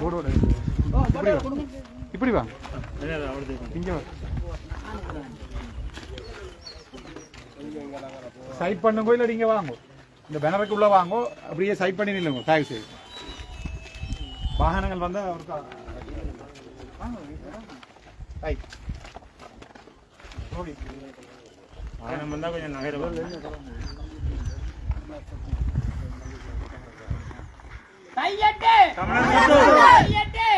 போர்டோட இப்படி வா இப்படி வா இங்க வா. சைட் பண்ணுங்க இல்லை நீங்க வாங்க. இந்த பேனருக்கு உள்ள வாங்க அப்படியே சைட் பண்ணி நில்லுங்க. தயவு செய்து வாகனங்கள் வந்து அவருக்கு ரைட் ஓகே வாகனம் வந்தா கொஞ்சம் நகரம். கையெட்டு!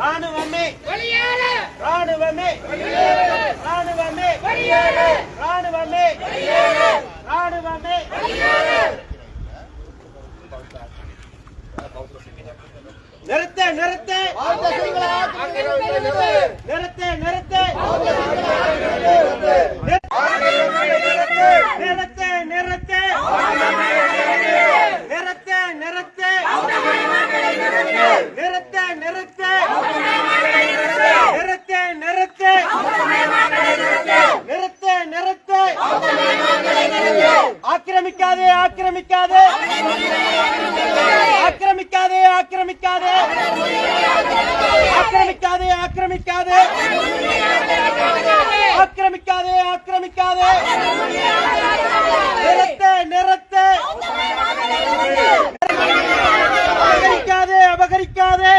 ராணுவமே! ராணுவமே வெளியேறு ராணுவமே ராணுவமே நிறுத்த நிறுத்த. நிறுத்த. நிறுத்த. நிறுத்த நிறுத்த. நிறுத்த நிறுத்த. நிறுத்த நிறுத்த. நிறுத்த நிறுத்த. நிறுத்த நிறுத்த. ஆக்கிரமிக்காதே ஆக்கிரமிக்காதே. ஆக்கிரமிக்காதே. ആക്രമിക്കാതെ ആക്രമിക്കാതെ ആക്രമിക്കാതെ ആക്രമിക്കാതെ ആക്രമിക്കാതെ നിരത്തെ നിരത്തെ അപകരിക്കാതെ അപകരിക്കാതെ